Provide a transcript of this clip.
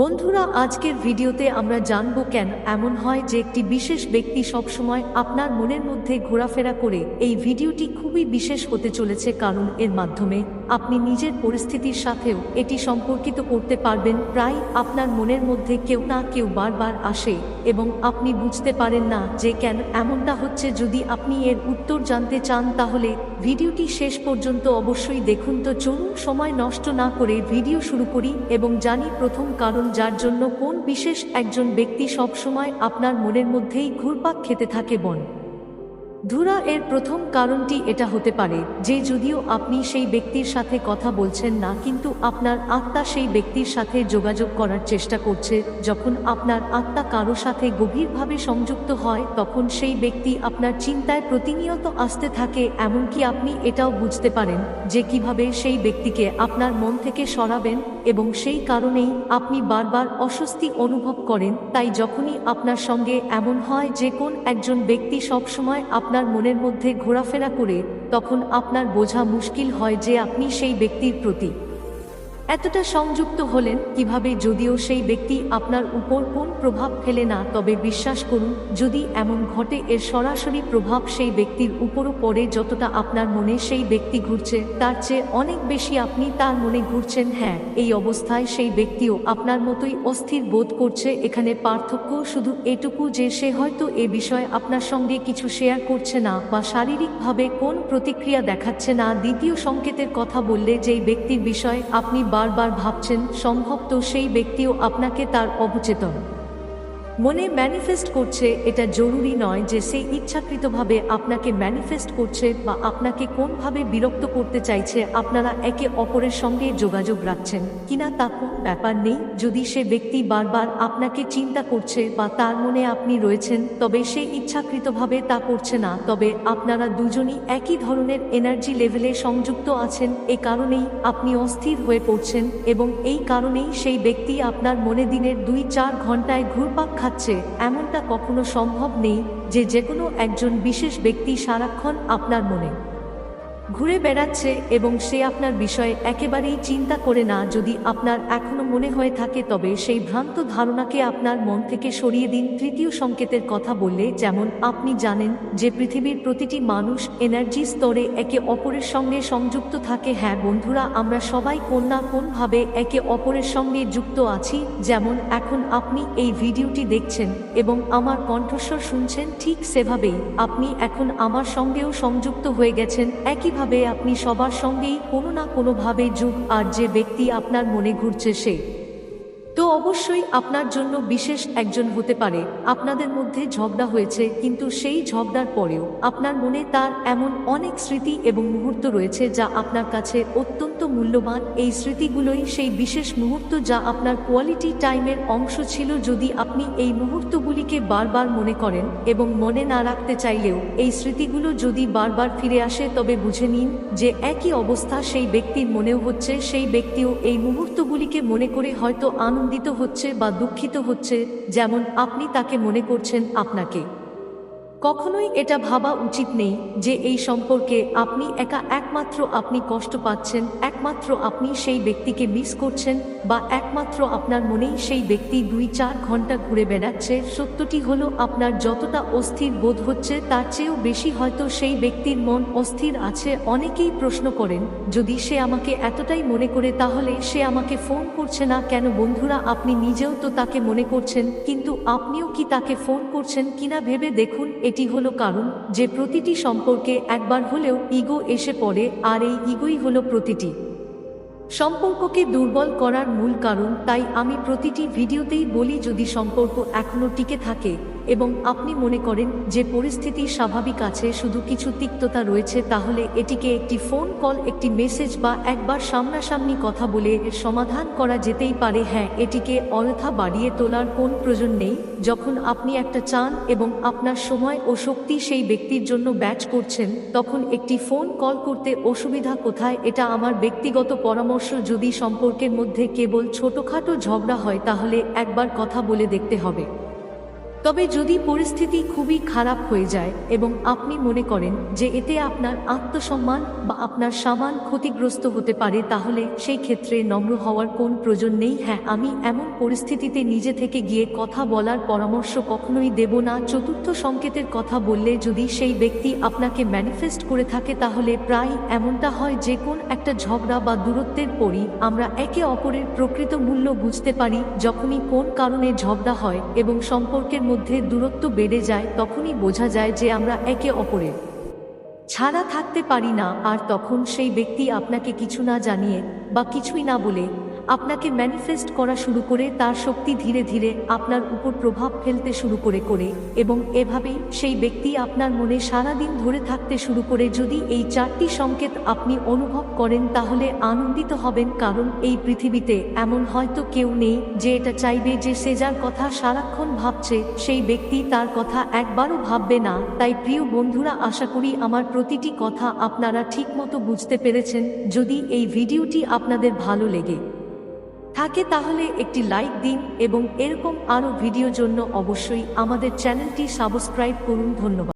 বন্ধুরা, আজকের ভিডিওতে আমরা জানব কেন এমন হয় যে একটি বিশেষ ব্যক্তি সবসময় আপনার মনের মধ্যে ঘোরাফেরা করে। এই ভিডিওটি খুবই বিশেষ হতে চলেছে কারণ এর মাধ্যমে। আপনি নিজের পরিস্থিতির সাথেও এটি সম্পর্কিত করতে পারবেন। প্রায় আপনার মনের মধ্যে কেউ না কেউ বারবার আসে এবং আপনি বুঝতে পারেন না যে কেন এমনটা হচ্ছে। যদি আপনি এর উত্তর জানতে চান তাহলে ভিডিওটি শেষ পর্যন্ত অবশ্যই দেখুন। তো চলুন, সময় নষ্ট না করে ভিডিও শুরু করি এবং জানি প্রথম কারণ যার জন্য কোন বিশেষ একজন ব্যক্তি সবসময় আপনার মনের মধ্যেই ঘুরপাক খেতে থাকে বন। ধুরা এর প্রথম কারণটি এটা হতে পারে যে যদিও আপনি সেই ব্যক্তির সাথে কথা বলছেন না, কিন্তু আপনার আত্মা সেই ব্যক্তির সাথে যোগাযোগ করার চেষ্টা করছে। যখন আপনার আত্মা কারও সাথে গভীরভাবে সংযুক্ত হয়, তখন সেই ব্যক্তি আপনার চিন্তায় প্রতিনিয়ত আসতে থাকে, এমনকি আপনি এটাও বুঝতে পারেন যে কীভাবে সেই ব্যক্তিকে আপনার মন থেকে সরাবেন এবং সেই কারণেই আপনি বারবার অস্বস্তি অনুভব করেন। তাই যখনই আপনার সঙ্গে এমন হয় যে কোন একজন ব্যক্তি সবসময় আপনার মনের মধ্যে ঘোরাফেরা করে তখন আপনার বোঝা মুশকিল হয় যে আপনি সেই ব্যক্তির প্রতি। এতটা সংযুক্ত হলেন কীভাবে যদিও সেই ব্যক্তি আপনার উপর কোন প্রভাব ফেলে না, তবে বিশ্বাস করুন, যদি এমন ঘটে, এর সরাসরি প্রভাব সেই ব্যক্তির উপরও পড়ে যতটা আপনার মনে সেই ব্যক্তি ঘুরছে, তার চেয়ে অনেক বেশি আপনি তার মনে ঘুরছেন হ্যাঁ এই অবস্থায় সেই ব্যক্তিও আপনার মতোই অস্থির বোধ করছে, এখানে পার্থক্য শুধু এটুকু যে সে হয়তো এ বিষয়ে আপনার সঙ্গে কিছু শেয়ার করছে না বা শারীরিকভাবে কোন প্রতিক্রিয়া দেখাচ্ছে না, দ্বিতীয় সংকেতের কথা বললে যেই ব্যক্তির বিষয়ে আপনি বারবার ভাবছেন সম্ভব তো সেই ব্যক্তিও আপনাকে তার অবচেতন। মনে ম্যানিফেস্ট করছে, এটা জরুরি নয় যে সে ইচ্ছাকৃতভাবে আপনাকে ম্যানিফেস্ট করছে বা আপনাকে কোনভাবে বিরক্ত করতে চাইছে, আপনারা একে অপরের সঙ্গে যোগাযোগ রাখছেন। কিনা তা কোন ব্যাপার নেই, যদি সে ব্যক্তি বারবার আপনাকে চিন্তা করছে বা তার মনে আপনি রয়েছেন, তবে সে ইচ্ছাকৃতভাবে তা করছে না, তবে আপনারা দুজনই একই ধরনের এনার্জি লেভেলে সংযুক্ত আছেন, এ কারণেই আপনি অস্থির হয়ে পড়ছেন এবং এই কারণেই সেই ব্যক্তি আপনার মনে দিনের দুই চার ঘন্টায় ঘুরপাক খাচ্ছে। এমনটা কখনো সম্ভব নেই যে যে কোনো একজন বিশেষ ব্যক্তি সারাক্ষণ আপনার মনে। ঘুরে বেড়াচ্ছে এবং সে আপনার বিষয়ে একেবারেই চিন্তা করে না যদি আপনার এখনও মনে হয়ে থাকে তবে সেই ভ্রান্ত ধারণাকে আপনার মন থেকে সরিয়ে দিন। তৃতীয় সংকেতের কথা বললে যেমন আপনি জানেন যে পৃথিবীর প্রতিটি মানুষ এনার্জি স্তরে একে অপরের সঙ্গে সংযুক্ত থাকে। হ্যাঁ বন্ধুরা, আমরা সবাই কোন না কোনভাবে একে অপরের সঙ্গে যুক্ত আছি। যেমন এখন আপনি এই ভিডিওটি দেখছেন এবং আমার কণ্ঠস্বর শুনছেন ঠিক সেভাবেই। আপনি এখন আমার সঙ্গেও সংযুক্ত হয়ে গেছেন। একইভাবে আপনি সবার সঙ্গেই কোনো না কোনোভাবে যুগ আর যে ব্যক্তি আপনার মনে ঘুরছে সে। তো অবশ্যই আপনার জন্য বিশেষ একজন হতে পারে। আপনাদের মধ্যে ঝগড়া হয়েছে, কিন্তু সেই ঝগড়ার পরেও আপনার মনে তার এমন অনেক স্মৃতি এবং মুহূর্ত রয়েছে যা আপনার কাছে অত্যন্ত মূল্যবান। এই স্মৃতিগুলোই সেই বিশেষ মুহূর্ত যা আপনার কোয়ালিটি টাইমের অংশ ছিল যদি আপনি এই মুহূর্তগুলিকে বারবার মনে করেন এবং মনে না রাখতে চাইলেও এই স্মৃতিগুলো যদি বারবার ফিরে আসে তবে বুঝে নিন যে একই অবস্থা সেই ব্যক্তির মনেও হচ্ছে, সেই ব্যক্তিও এই মুহূর্তগুলিকে মনে করে হয়তো আনন্দিত হচ্ছে বা দুঃখিত হচ্ছে যেমন আপনি তাকে মনে করছেন আপনাকে। কখনোই এটা ভাবা উচিত নেই যে এই সম্পর্কে আপনি একা একমাত্র আপনি কষ্ট পাচ্ছেন, একমাত্র আপনি সেই ব্যক্তিকে মিস করছেন বা একমাত্র আপনার মনেই সেই ব্যক্তি দুই চার ঘণ্টা ঘুরে বেড়াচ্ছে। সত্যটি হলো আপনার যতটা অস্থির বোধ হচ্ছে তার চেয়েও বেশি হয়তো সেই ব্যক্তির মন অস্থির আছে। অনেকেই প্রশ্ন করেন, যদি সে আমাকে এতটাই মনে করে তাহলে সে আমাকে ফোন করছে না কেন? বন্ধুরা, আপনি নিজেও তো তাকে মনে করছেন, কিন্তু আপনিও কি তাকে ফোন করছেন কিনা ভেবে দেখুন এটি হলো কারণ যে প্রতিটি সম্পর্কে একবার হলেও ইগো এসে পড়ে আর এই ইগোই হলো প্রতিটি। সম্পর্ককে দুর্বল করার মূল কারণ তাই আমি প্রতিটি ভিডিওতেই বলি যদি সম্পর্ক এখনও টিকে থাকে এবং আপনি মনে করেন যে পরিস্থিতি স্বাভাবিক আছে, শুধু কিছু তিক্ততা রয়েছে, তাহলে এটিকে একটি ফোন কল, একটি মেসেজ বা একবার সামনাসামনি কথা বলে সমাধান করা যেতেই পারে। হ্যাঁ এটিকে অযথা বাড়িয়ে তোলার কোন প্রয়োজন নেই। যখন আপনি একটা চান এবং আপনার সময় ও শক্তি সেই ব্যক্তির জন্য ব্যাচ করছেন, তখন একটি ফোন কল করতে অসুবিধা কোথায়? এটা আমার ব্যক্তিগত পরামর্শ। যদি সম্পর্কের মধ্যে কেবল ছোটখাটো ঝগড়া হয়, তাহলে একবার কথা বলে দেখতে হবে। তবে যদি পরিস্থিতি খুবই খারাপ হয়ে যায় এবং আপনি মনে করেন যে এতে আপনার আত্মসম্মান বা আপনার সামান ক্ষতিগ্রস্ত হতে পারে, তাহলে সেই ক্ষেত্রে নম্র হওয়ার কোন প্রয়োজন নেই। হ্যাঁ আমি এমন পরিস্থিতিতে নিজে থেকে গিয়ে কথা বলার পরামর্শ কখনোই দেব না। চতুর্থ সংকেতের কথা বললে যদি সেই ব্যক্তি আপনাকে ম্যানিফেস্ট করে থাকে, তাহলে প্রায় এমনটা হয় যে কোন একটা ঝগড়া বা দূরত্বের পরই আমরা একে অপরের প্রকৃত মূল্য বুঝতে পারি, যখনই কোন কারণে ঝগড়া হয় এবং সম্পর্কের মধ্যে দূরত্ব বেড়ে যায়, তখনই বোঝা যায় যে আমরা একে অপরের। ছাড়া থাকতে পারি না, আর তখন সেই ব্যক্তি আপনাকে কিছু না জানিয়ে বা কিছুই না বলে আপনাকে ম্যানিফেস্ট করা শুরু করে তার শক্তি ধীরে ধীরে আপনার উপর প্রভাব ফেলতে শুরু করে করে এবং এভাবেই সেই ব্যক্তি আপনার মনে সারাদিন ধরে থাকতে শুরু করে। যদি এই চারটি সংকেত আপনি অনুভব করেন, তাহলে আনন্দিত হবেন, কারণ এই পৃথিবীতে এমন হয়তো কেউ নেই যে এটা চাইবে যে সে যার কথা সারাক্ষণ ভাবছে, সেই ব্যক্তি তার কথা একবারও ভাববে না। তাই প্রিয় বন্ধুরা, আশা করি আমার প্রতিটি কথা আপনারা ঠিকমতো বুঝতে পেরেছেন। যদি এই ভিডিওটি আপনাদের ভালো লেগে থাকে তাহলে একটি লাইক দিন এবং এরকম আরও ভিডিও জন্য অবশ্যই আমাদের চ্যানেলটি সাবস্ক্রাইব করুন। ধন্যবাদ।